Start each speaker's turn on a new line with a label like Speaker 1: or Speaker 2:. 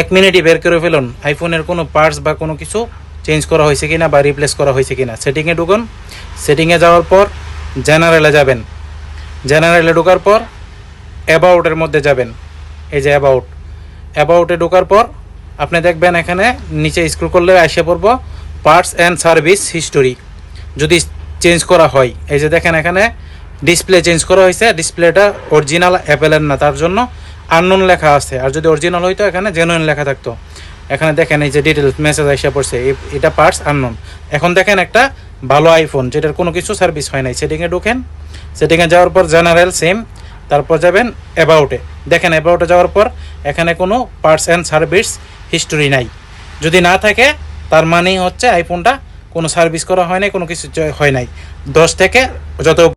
Speaker 1: এক মিনিটই বের করে ফেলুন। আইফোনের কোনো পার্টস বা কোনো কিছু চেঞ্জ করা হয়েছে কিনা বা রিপ্লেস করা হয়েছে কিনা। সেটিংয়ে ঢুকুন। সেটিংয়ে যাওয়ার পর জেনারেলে যাবেন। জেনারেলে ঢোকার পর অ্যাবাউটের মধ্যে যাবেন। এই যে অ্যাবাউট অ্যাবাউটে ঢোকার পর আপনি দেখবেন এখানে নিচে স্ক্রল করলে এসে পড়ব পার্টস অ্যান্ড সার্ভিস হিস্টোরি যদি চেঞ্জ করা হয়। এই যে দেখেন এখানে ডিসপ্লে চেঞ্জ করা হয়েছে। ডিসপ্লেটা অরিজিনাল অ্যাপেলের না, তার জন্য আননোন লেখা আছে। আর যদি অরিজিনাল হইতো, এখানে জেনুইন লেখা থাকতো। এখানে দেখেন এই যে ডিটেলস মেসেজ এসে পড়ছে এটা পার্টস আননোন এখন দেখেন একটা ভালো আইফোন যেটার কোনো কিছু সার্ভিস হয় নাই। সেটিংয়ে ঢোকেন সেটিংয়ে যাওয়ার পর জেনারেল সেম তারপর যাবেন অ্যাবাউটে দেখেন অ্যাবাউটে যাওয়ার পর এখানে কোনো পার্টস অ্যান্ড সার্ভিস হিস্টোরি নাই। যদি না থাকে, তার মানেই হচ্ছে আইফোনটা কোনো সার্ভিস করা হয় নাই, কোনো কিছু হয় নাই। দশ থেকে যত